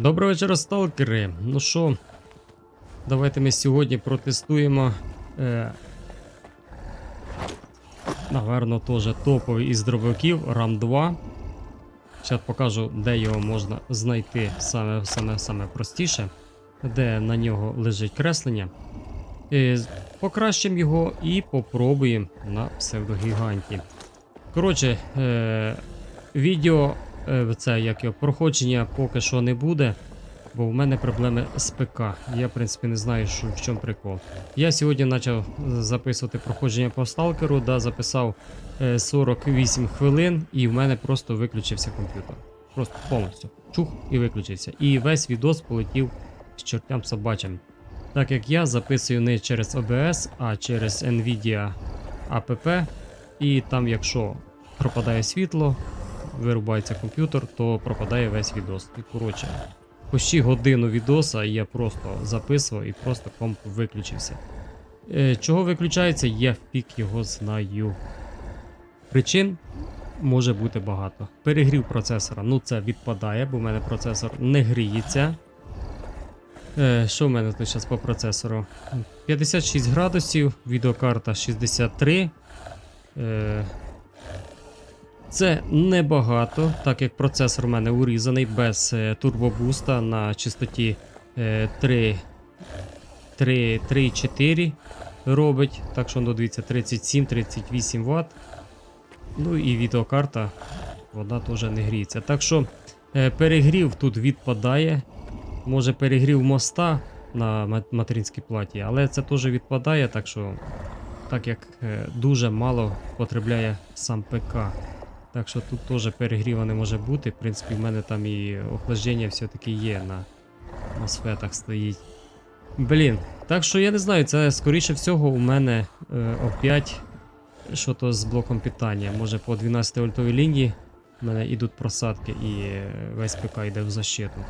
Доброго вечора, сталкери. Ну що, давайте ми сьогодні протестуємо. Е, наверно, теж топовий із дробовиків RAM 2. Зараз покажу, де його можна знайти саме, саме, саме простіше, де на нього лежить креслення. Е, покращимо його і попробуємо на псевдогіганті. Коротше, е, відео це як його проходження поки що не буде, бо в мене проблеми з ПК. Я, в принципі, не знаю, що, в чому прикол. Я сьогодні почав записувати проходження по сталкеру, да, записав е, 48 хвилин, і в мене просто виключився комп'ютер. Просто повністю. Чух і виключився. І весь відос полетів з чортям собачим. Так як я записую не через OBS, а через Nvidia APP, і там, якщо пропадає світло, вирубається комп'ютер, то пропадає весь відос. І коротше, почти годину відоса я просто записував і просто комп виключився. Е, чого виключається, я фік його знаю. Причин може бути багато. Перегрів процесора, ну це відпадає, бо в мене процесор не гріється. Е, що в мене тут зараз по процесору? 56 градусів, відеокарта 63. Це небагато, так як процесор у мене урізаний без е, турбобуста на частоті е, 3, 3, 3,4 робить. Так що ну, дивіться, 37-38 Вт. Ну і відеокарта, вона теж не гріється. Так що е, перегрів тут відпадає. Може перегрів моста на ма- материнській платі, але це теж відпадає, так що так як е, дуже мало потребляє сам ПК. Так що тут теж перегріва не може бути. В принципі, в мене там і охлаждення все-таки є на мосфетах стоїть. Блін, так що я не знаю, це скоріше всього у мене е, опять що то з блоком питання. Може по 12 вольтовій лінії в мене йдуть просадки і е, весь ПК йде в защиту.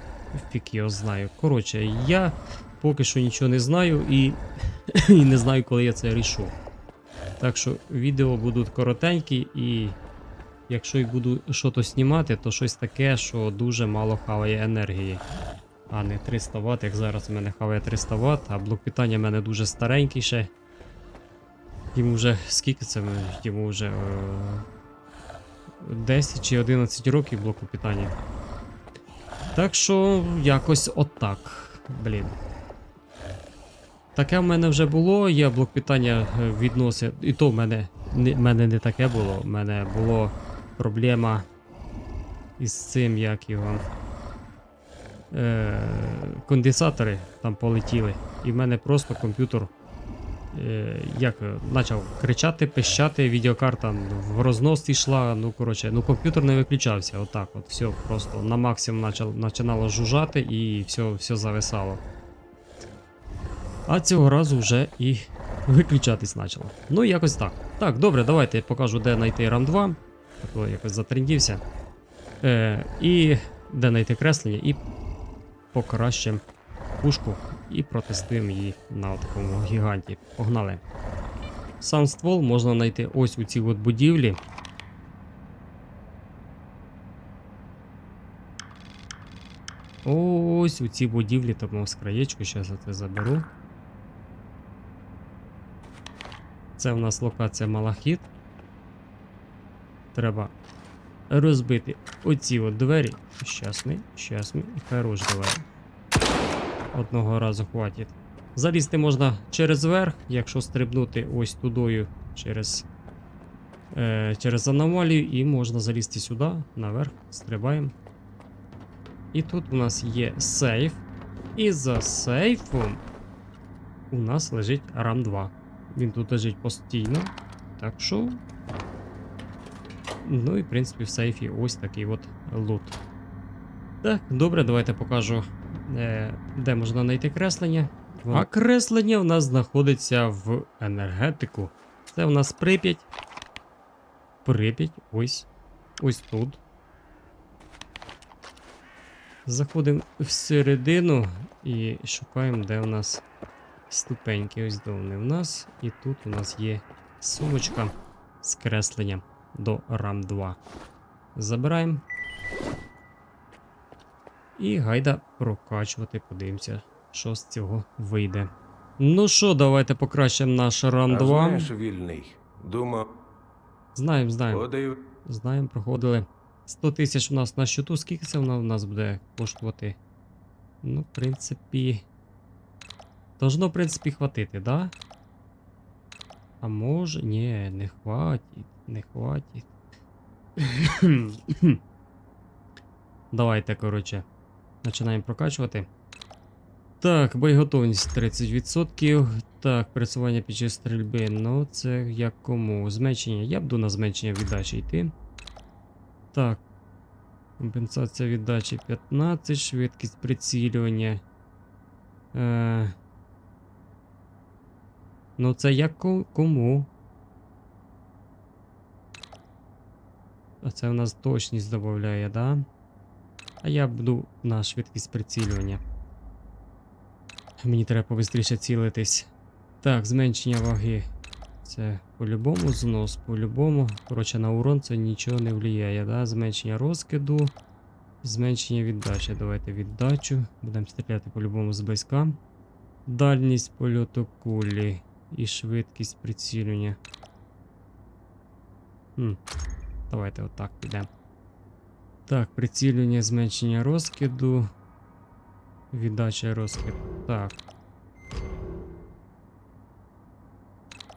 Фік його знаю. Коротше, я поки що нічого не знаю і, і не знаю, коли я це рішу. Так що відео будуть коротенькі і якщо і буду щось знімати, то щось таке, що дуже мало хаває енергії. А не 300 Вт, як зараз в мене хаває 300 Вт, а блок питання в мене дуже старенький ще. Йому вже скільки це? Йому вже е, 10 чи 11 років блоку питання. Так що якось отак. Блін. Таке в мене вже було, я блок питання е, відносив. І то в мене, не, в мене не таке було. В мене була проблема із цим, як його. Е, конденсатори там полетіли. І в мене просто комп'ютер е, як почав кричати, пищати, відеокарта в рознос йшла. Ну, коротше, ну комп'ютер не виключався. Отак от, все просто на максимум починало жужжати і все, все зависало. А цього разу вже і виключатись почало. Ну, якось так. Так, добре, давайте я покажу, де знайти RAM 2. А якось затрендівся. Е, і де знайти креслення, і покращимо пушку і протестуємо її на такому гіганті. Погнали. Сам ствол можна знайти ось у цій от будівлі. Ось у цій будівлі, тому з краєчку, зараз я це заберу. Це у нас локація Малахіт. Треба розбити оці от двері. Щас ми, щас. Хорош давай. Одного разу хватить. Залізти можна через верх, якщо стрибнути ось тудою через, е, через аномалію, і можна залізти сюди, наверх, стрибаємо. І тут у нас є сейф. І за сейфом у нас лежить RAM 2. Він тут лежить постійно. Так що. Ну і в принципі в сейфі ось такий от лут. Так, добре, давайте покажу, е, де можна знайти креслення. А креслення в нас знаходиться в енергетику. Це в нас Прип'ять. Прип'ять, ось. Ось тут. Заходимо всередину і шукаємо, де у нас ступеньки. Ось де вони в нас. І тут у нас є сумочка з кресленням до RAM 2. Забираємо. І гайда прокачувати, подивимося, що з цього вийде. Ну що, давайте покращимо наш ран А 2. знаєш, вільний. Думав, Знаємо, знаємо. подив... Знаємо, проходили. 100 тисяч у нас на счету. Скільки це воно в нас буде коштувати? Ну, в принципі. Должно, в принципі, хватити, да? А може. Ні, не хватить. Не хватить. Давайте, коротше. Починаємо прокачувати. Так, боєготовність 30%. Так, пересування під час стрільби. Ну, це як кому? Зменшення. Я буду на зменшення віддачі йти. Так. Компенсація віддачі 15, швидкість прицілювання. Е... Ну, це як кому? Це у нас точність додає, да? А я буду на швидкість прицілювання. Мені треба побистріше цілитись. Так, зменшення ваги. Це по-любому знос, по-любому. Коротше, на урон це нічого не впливає, да? Зменшення розкиду, зменшення віддачі. Давайте віддачу. Будемо стріляти по-любому зблизька. Дальність польоту кулі і швидкість прицілювання. Хм. Давайте отак підемо. Так, прицілювання, зменшення розкиду. Віддача розкид. Так.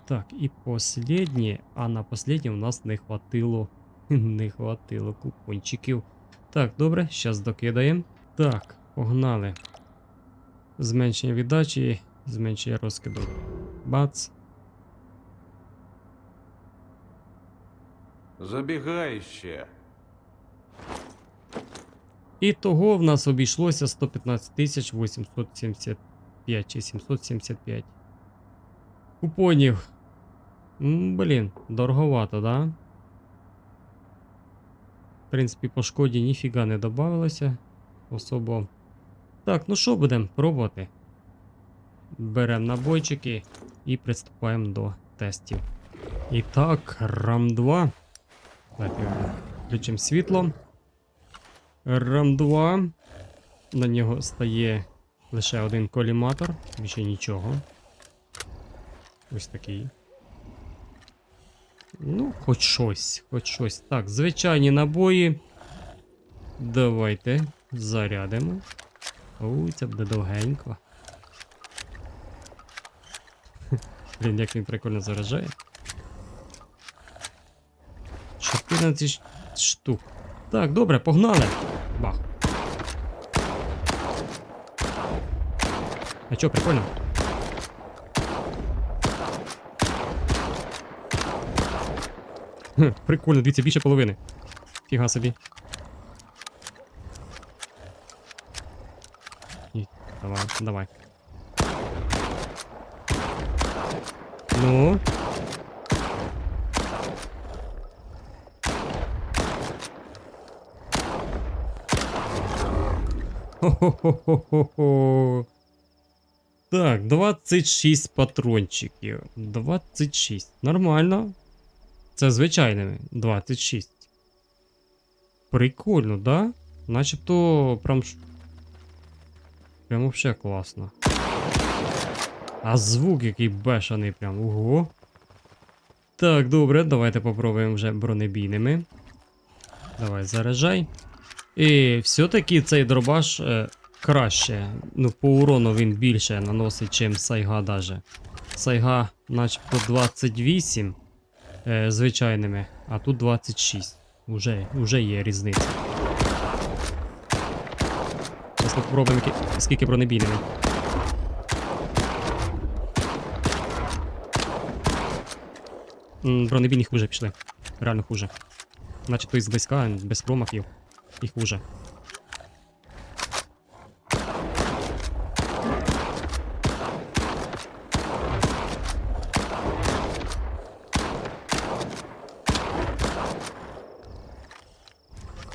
Так, і последнє. А на последнє у нас не хватило. Не хватило купончиків. Так, добре, зараз докидаємо. Так, погнали. Зменшення віддачі, зменшення розкиду. Бац. Забігай ще. І того в нас обійшлося 115 тисяч 875 чи 775 купонів. Блін, дороговато, да? В принципі, по шкоді ніфіга не додавалося особо. Так, ну що будемо пробувати? Беремо набойчики і приступаємо до тестів. І так, рам 2. Давайте включимо світло. Рам 2. На нього стає лише один коліматор, більше нічого. Ось такий. Ну, хоч щось, хоч щось. Так, звичайні набої. Давайте зарядимо. Ой, це буде довгенько. Блін, як він прикольно заражає. 14 штук. Так, добре, погнали. Бах. А чо, прикольно? Хм, прикольно, дивіться, більше половини. Фіга собі. Ні, давай, давай. Ну. Хо-хо-хо-хо-хо. Так, 26 патрончиків. 26. Нормально. Це звичайними. 26. Прикольно, да? Начебто прям. Прям вообще класно. А звук який бешений прям. Ого. Так, добре, давайте попробуємо вже бронебійними. Давай, заряджай. І все-таки цей дробаш е, краще. Ну, по урону він більше наносить, чим Сайга даже. Сайга, начебто 28 е, звичайними, а тут 26. Уже, уже є різниця. Зараз попробуємо, скільки бронебійними. Бронебійні хуже пішли. Реально хуже. Значить, той зблизька, без промахів. І хуже.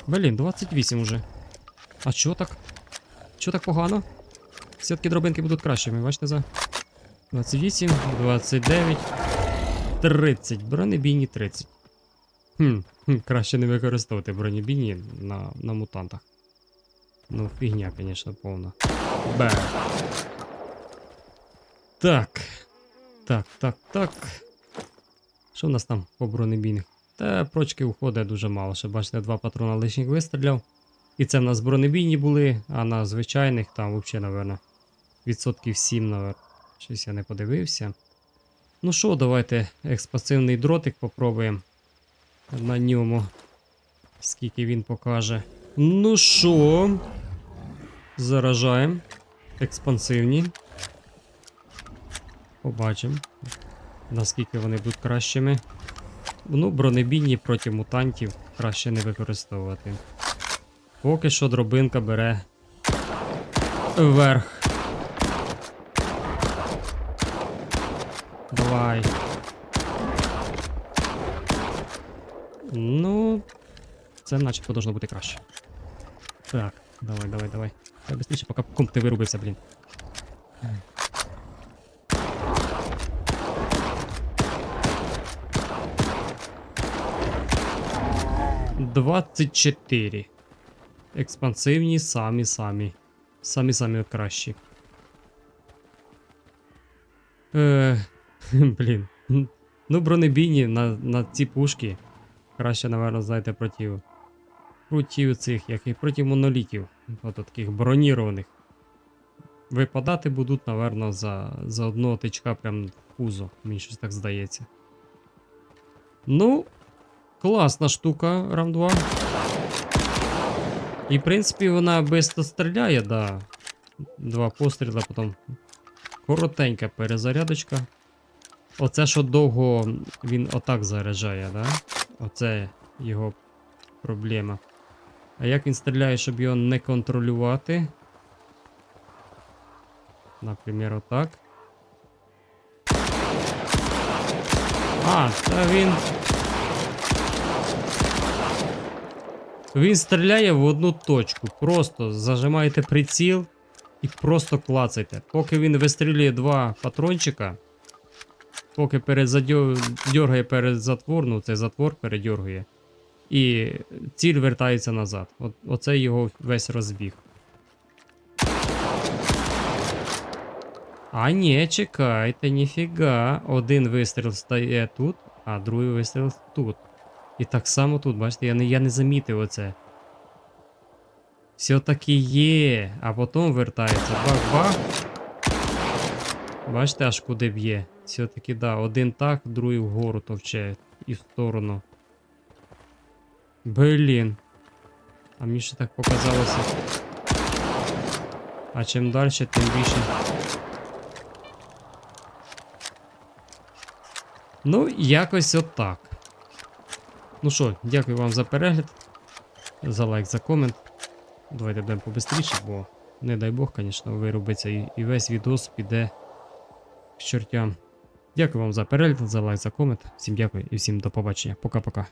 Блін, 28 уже. А чо так? Чо так погано? Все-таки дробинки будуть кращими, бачите за. 28, 29, 30. Бронебійні 30. Хм, краще не використовувати бронебійні на, на мутантах. Ну, фігня, звісно, повна. Бе. Так. Так, так, так. Що в нас там по бронебійних? Та прочки уходить дуже мало. Ще бачите, два патрона лишніх вистріляв. І це в нас бронебійні були, а на звичайних там взагалі, напевно, відсотків 7, напевно. Щось я не подивився. Ну що, давайте експансивний дротик попробуємо. На ньому. Скільки він покаже. Ну що? Заражаємо. Експансивні. Побачимо. Наскільки вони будуть кращими. Ну, бронебійні проти мутантів краще не використовувати. Поки що дробинка бере вверх. Давай. Ну, це начебто должно бути краще. Так, давай, давай, давай. Давай быстріше, поки комп ти вирубився, блін. Двадцять чотири. Експансивні самі самі. Самі самі кращі. Е, блін. Ну, бронебійні на, на ці пушки. Краще, напевно, знаєте, проти. Проти цих, як і проти монолітів. Ото таких бронірованих. Випадати будуть, напевно, за, за одного тичка прям в пузо. Мені щось так здається. Ну, класна штука, рам 2. І, в принципі, вона швидко стріляє, да. Два постріла, потім коротенька перезарядочка. Оце що довго він отак заряджає, да? Оце його проблема. А як він стріляє, щоб його не контролювати? Наприклад, отак. А, та він. Він стріляє в одну точку. Просто зажимаєте приціл і просто клацайте. Поки він вистрілює два патрончика, поки передзадьоргає перед затвор, ну цей затвор передьоргує, і ціль вертається назад. От, оце його весь розбіг. А ні, чекайте, ніфіга. Один вистріл стає тут, а другий вистріл тут. І так само тут, бачите, я не, я не замітив оце. Все таки є, а потім вертається. Бах-бах. Бачите, аж куди б'є. Все-таки, да, один так, другий вгору товче і в сторону. Блін. А мені ще так показалося. А чим далі, тим більше. Ну, якось отак. Ну що, дякую вам за перегляд, за лайк, за комент. Давайте будемо побистріше, бо не дай Бог, звісно, вирубиться і, і весь відос піде к чортям. Дякую вам за перегляд, за лайк, за комент. Всім дякую і всім до побачення. Пока-пока.